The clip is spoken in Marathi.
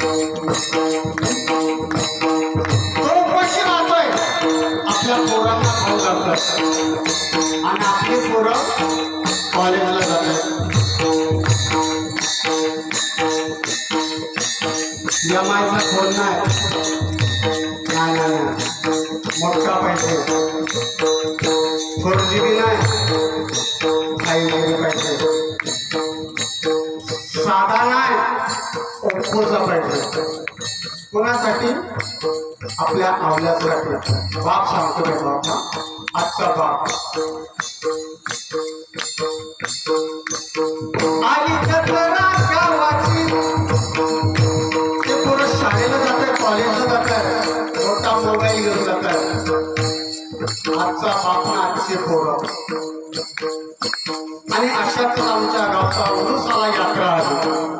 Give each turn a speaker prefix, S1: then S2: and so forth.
S1: कावाडी बाप कष्टाचा आपल्या पोरांना खाऊ घालतात आणि आपली पोरं कॉलेजला जातात. यमायचा फोन नाही? नाही मोठा पाहिजे फोर जी बी नाही. फाईव्ह जी बी पाहिजे साधा नाही. पुढचा प्रयत्न कोणासाठी? आपल्या आवल्यासाठी बाप सांगतो मी बाबा आजचा बाप. आली ते पोरं शाळेला जातात कॉलेजला जातात मोठा मोबाईल घेऊन जातात. आजचा बाप ना आजचे पोरं. आणि अशाच आमच्या गावचा उरुसाला यात्रा आली.